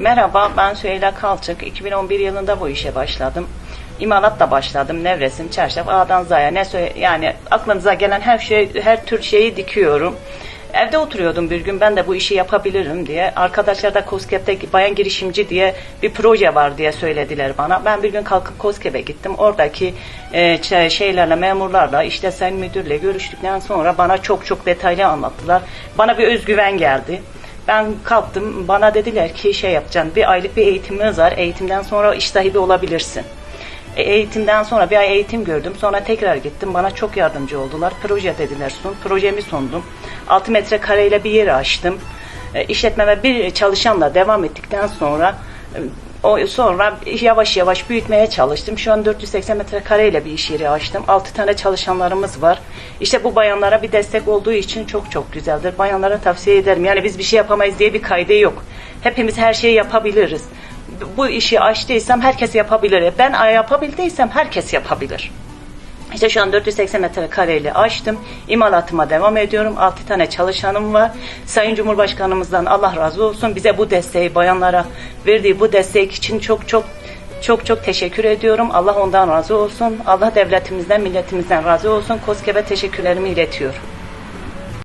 Merhaba, ben Süheyla Kalçık. 2011 yılında bu işe başladım. İmalatla başladım. Nevresim, çarşaf, A'dan Z'ya ne söyle yani aklınıza gelen her şey, her tür şeyi dikiyorum. Evde oturuyordum bir gün ben de bu işi yapabilirim diye. Arkadaşlar da COSGAP'te bayan girişimci diye bir proje var diye söylediler bana. Ben bir gün kalkıp COSGAP'e gittim. Oradaki e, şeylerle, memurlarla, işte sen müdürle görüştükten sonra bana çok çok detaylı anlattılar. Bana bir özgüven geldi. Ben kalktım bana dediler ki şey yapacaksın bir aylık bir eğitimimiz var eğitimden sonra iş sahibi olabilirsin. E, eğitimden sonra bir ay eğitim gördüm sonra tekrar gittim bana çok yardımcı oldular proje dediler sun projemi sundum 6 metrekareyle bir yeri açtım e, işletmeme bir çalışanla devam ettikten sonra o sonra yavaş yavaş büyütmeye çalıştım. Şu an 480 metrekareyle bir iş yeri açtım. 6 tane çalışanlarımız var. İşte bu bayanlara bir destek olduğu için çok çok güzeldir. Bayanlara tavsiye ederim. Yani biz bir şey yapamayız diye bir kaydı yok. Hepimiz her şeyi yapabiliriz. Bu işi açtıysam herkes yapabilir. Ben yapabildiysem herkes yapabilir. İşte şu an 480 metrekareyle açtım. İmalatıma devam ediyorum. 6 tane çalışanım var. Sayın Cumhurbaşkanımızdan Allah razı olsun. Bize bu desteği bayanlara verdiği bu destek için çok çok çok çok teşekkür ediyorum. Allah ondan razı olsun. Allah devletimizden, milletimizden razı olsun. KOSGEB'e teşekkürlerimi iletiyorum.